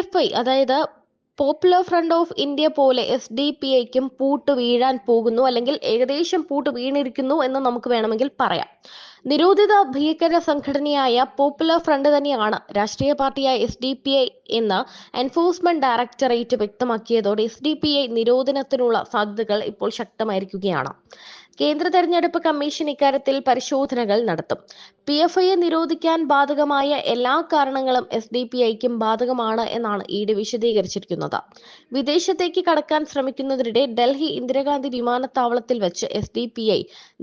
F I അതായത് popular front of India പോലെ S D P ഐക്കും പൂട്ട് വീഴാൻ പോകുന്നു അല്ലെങ്കിൽ ഏകദേശം പൂട്ട് വീണിരിക്കുന്നു എന്ന് നമുക്ക് വേണമെങ്കിൽ പറയാം. നിരോധിത ഭീകര സംഘടനയായ പോപ്പുലർ ഫ്രണ്ട് തന്നെയാണ് രാഷ്ട്രീയ പാർട്ടിയായ എസ് ഡി പി ഐ എന്ന് എൻഫോഴ്സ്മെന്റ് ഡയറക്ടറേറ്റ് വ്യക്തമാക്കിയതോടെ എസ് ഡി പി ഐ നിരോധനത്തിനുള്ള സാധ്യതകൾ ഇപ്പോൾ ശക്തമായിരിക്കുകയാണ്. കേന്ദ്ര തെരഞ്ഞെടുപ്പ് കമ്മീഷൻ ഇക്കാര്യത്തിൽ പരിശോധനകൾ നടത്തും. പി എഫ് ഐയെ നിരോധിക്കാൻ ബാധകമായ എല്ലാ കാരണങ്ങളും എസ് ഡി പി ഐക്കും ബാധകമാണ് എന്നാണ് ഇ ഡി വിശദീകരിച്ചിരിക്കുന്നത്. വിദേശത്തേക്ക് കടക്കാൻ ശ്രമിക്കുന്നതിനിടെ ഡൽഹി ഇന്ദിരാഗാന്ധി വിമാനത്താവളത്തിൽ വെച്ച് എസ് ഡി പി ഐ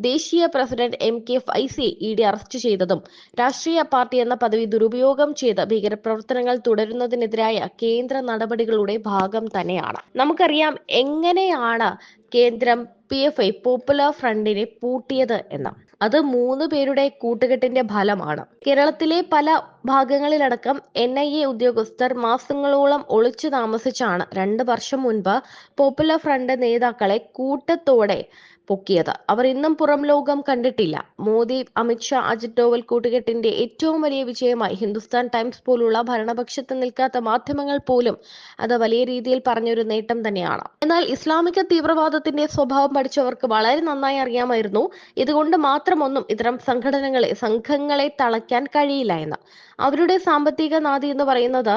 ദേശീയ പ്രസിഡന്റ് എം കെ ഫൈസിയെ ഇ ഡി അറസ്റ്റ് ചെയ്തതും രാഷ്ട്രീയ പാർട്ടി എന്ന പദവി ദുരുപയോഗം ചെയ്ത് ഭീകരപ്രവർത്തനങ്ങൾ തുടരുന്നതിനെതിരായ കേന്ദ്ര നടപടികളുടെ ഭാഗം തന്നെയാണ്. നമുക്കറിയാം എങ്ങനെയാണ് കേന്ദ്രം പി എഫ് ഐ പോപ്പുലർ ഫ്രണ്ടിനെ പൂട്ടിയത് എന്ന്. അത് മൂന്ന് പേരുടെ കൂട്ടുകെട്ടിന്റെ ഫലമാണ്. കേരളത്തിലെ പല ഭാഗങ്ങളിലടക്കം എൻ ഐ എ ഉദ്യോഗസ്ഥർ മാസങ്ങളോളം ഒളിച്ചു താമസിച്ചാണ് രണ്ട് വർഷം മുൻപ് പോപ്പുലർ ഫ്രണ്ട് നേതാക്കളെ കൂട്ടത്തോടെ പൊക്കിയത്. അവർ ഇന്നും പുറം ലോകം കണ്ടിട്ടില്ല. മോദി അമിത്ഷാ അജിത് ഡോവൽ കൂട്ടുകെട്ടിന്റെ ഏറ്റവും വലിയ വിജയമായി ഹിന്ദുസ്ഥാൻ ടൈംസ് പോലുള്ള ഭരണപക്ഷത്ത് നിൽക്കാത്ത മാധ്യമങ്ങൾ പോലും അത് വലിയ രീതിയിൽ പറഞ്ഞൊരു നേട്ടം തന്നെയാണ്. എന്നാൽ ഇസ്ലാമിക തീവ്രവാദത്തിന്റെ സ്വഭാവം പഠിച്ചവർക്ക് വളരെ നന്നായി അറിയാമായിരുന്നു. ഇതുകൊണ്ട് മാത്രമൊന്നും ഇത്തരം സംഘടനകളെ സംഘങ്ങളെ തളയ്ക്കാൻ കഴിയില്ല എന്ന്. അവരുടെ സാമ്പത്തിക നാദി എന്ന് പറയുന്നത്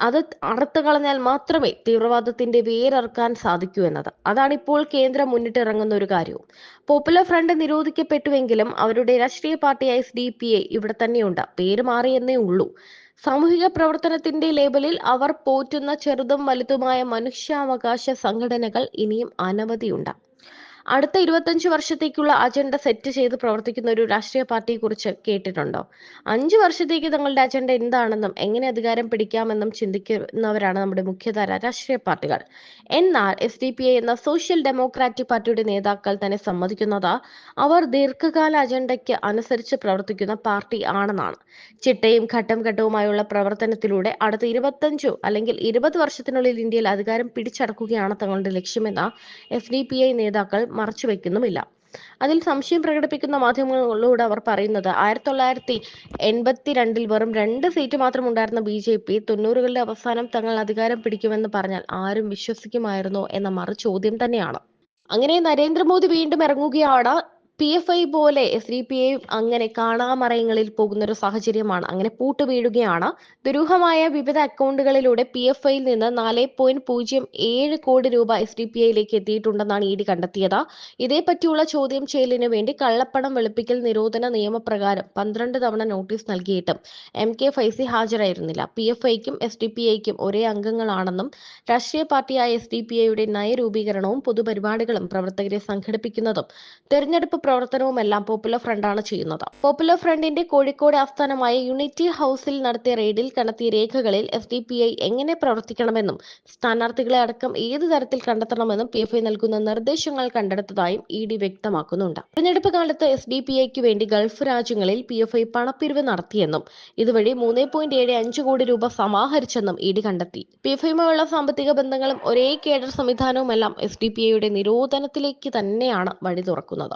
അത് അറുത്തു കളഞ്ഞാൽ മാത്രമേ തീവ്രവാദത്തിന്റെ വേരറുക്കാൻ സാധിക്കൂ എന്നത്. അതാണ് ഇപ്പോൾ കേന്ദ്രം മുന്നിട്ടിറങ്ങുന്ന ഒരു കാര്യവും. പോപ്പുലർ ഫ്രണ്ട് നിരോധിക്കപ്പെട്ടുവെങ്കിലും അവരുടെ രാഷ്ട്രീയ പാർട്ടിയായ ഡി പി എ ഇവിടെ തന്നെയുണ്ട്. പേര് മാറിയെന്നേ ഉള്ളൂ. സാമൂഹിക പ്രവർത്തനത്തിന്റെ ലേബലിൽ അവർ പോറ്റുന്ന ചെറുതും വലുതുമായ മനുഷ്യാവകാശ സംഘടനകൾ ഇനിയും അനവധിയുണ്ട്. അടുത്ത ഇരുപത്തഞ്ച് വർഷത്തേക്കുള്ള അജണ്ട സെറ്റ് ചെയ്ത് പ്രവർത്തിക്കുന്ന ഒരു രാഷ്ട്രീയ പാർട്ടിയെ കുറിച്ച് കേട്ടിട്ടുണ്ടോ? അഞ്ച് വർഷത്തേക്ക് തങ്ങളുടെ അജണ്ട എന്താണെന്നും എങ്ങനെ അധികാരം പിടിക്കാമെന്നും ചിന്തിക്കുന്നവരാണ് നമ്മുടെ മുഖ്യധാര രാഷ്ട്രീയ പാർട്ടികൾ. എന്നാൽ എസ് ഡി പി ഐ എന്ന സോഷ്യൽ ഡെമോക്രാറ്റിക് പാർട്ടിയുടെ നേതാക്കൾ തന്നെ സമ്മതിക്കുന്നത് അവർ ദീർഘകാല അജണ്ടയ്ക്ക് അനുസരിച്ച് പ്രവർത്തിക്കുന്ന പാർട്ടി ആണെന്നാണ്. ചിട്ടയും ഘട്ടം ഘട്ടവുമായുള്ള പ്രവർത്തനത്തിലൂടെ അടുത്ത ഇരുപത്തഞ്ചോ അല്ലെങ്കിൽ ഇരുപത് വർഷത്തിനുള്ളിൽ ഇന്ത്യയിൽ അധികാരം പിടിച്ചടക്കുകയാണ് തങ്ങളുടെ ലക്ഷ്യമെന്ന് എഫ് ഡി പി ഐ നേതാക്കൾ മറച്ചുവെക്കുന്നുമില്ല അതിൽ സംശയം പ്രകടിപ്പിക്കുന്ന മാധ്യമങ്ങളോട് അവർ പറയുന്നത് ആയിരത്തി തൊള്ളായിരത്തി എൺപത്തിരണ്ടിൽ വെറും രണ്ട് സീറ്റ് മാത്രം ഉണ്ടായിരുന്ന ബി ജെ പി തൊണ്ണൂറുകളുടെ അവസാനം തങ്ങൾ അധികാരം പിടിക്കുമെന്ന് പറഞ്ഞാൽ ആരും വിശ്വസിക്കുമായിരുന്നോ എന്ന മറു ചോദ്യം തന്നെയാണ്. അങ്ങനെ നരേന്ദ്രമോദി വീണ്ടും ഇറങ്ങുകയാണ്. പി എഫ് ഐ പോലെ എസ് ഡി പി ഐ അങ്ങനെ കാണാമറയങ്ങളിൽ പോകുന്ന ഒരു സാഹചര്യമാണ്. അങ്ങനെ പൂട്ടുവീഴുകയാണ്. ദുരൂഹമായ വിവിധ അക്കൗണ്ടുകളിലൂടെ പി എഫ് ഐയിൽ നിന്ന് നാല് പോയിന്റ് പൂജ്യം ഏഴ് കോടി രൂപ എസ് ഡി പി ഐയിലേക്ക് എത്തിയിട്ടുണ്ടെന്നാണ് ഇ ഡി കണ്ടെത്തിയത്. ഇതേപ്പറ്റിയുള്ള ചോദ്യം ചെയ്യലിന് വേണ്ടി കള്ളപ്പണം വെളുപ്പിക്കൽ നിരോധന നിയമപ്രകാരം പന്ത്രണ്ട് തവണ നോട്ടീസ് നൽകിയിട്ടും എം കെ ഫൈസി ഹാജരായിരുന്നില്ല. പി എഫ് ഐക്കും എസ് ഡി പി ഐക്കും ഒരേ അംഗങ്ങളാണെന്നും രാഷ്ട്രീയ പാർട്ടിയായ എസ് ഡി പി ഐയുടെ നയരൂപീകരണവും പൊതുപരിപാടികളും പ്രവർത്തകരെ സംഘടിപ്പിക്കുന്നതും തെരഞ്ഞെടുപ്പ് പ്രവർത്തനവുമെല്ലാം പോപ്പുലർ ഫ്രണ്ടാണ് ചെയ്യുന്നത്. പോപ്പുലർ ഫ്രണ്ടിന്റെ കോഴിക്കോട് ആസ്ഥാനമായ യൂണിറ്റി ഹൗസിൽ നടത്തിയ റെയ്ഡിൽ കണ്ടെത്തിയ രേഖകളിൽ എഫ് ഡി പി ഐ എങ്ങനെ പ്രവർത്തിക്കണമെന്നും സ്ഥാനാർത്ഥികളെ അടക്കം ഏത് തരത്തിൽ കണ്ടെത്തണമെന്നും പി എഫ് ഐ നൽകുന്ന നിർദ്ദേശങ്ങൾ കണ്ടെടുത്തതായും ഇ ഡി വ്യക്തമാക്കുന്നുണ്ട്. തെരഞ്ഞെടുപ്പ് കാലത്ത് എസ് ഡി പി ഐക്ക് വേണ്ടി ഗൾഫ് രാജ്യങ്ങളിൽ പി എഫ് ഐ പണപ്പിരിവ് നടത്തിയെന്നും ഇതുവഴി മൂന്ന് പോയിന്റ് ഏഴ് അഞ്ച് കോടി രൂപ സമാഹരിച്ചെന്നും ഇ ഡി കണ്ടെത്തി. പി എഫ് ഐയുമായുള്ള സാമ്പത്തിക ബന്ധങ്ങളും ഒരേ കേഡർ സംവിധാനവുമെല്ലാം എസ് ഡി പി ഐയുടെ നിരോധനത്തിലേക്ക് തന്നെയാണ് വഴി തുറക്കുന്നത്.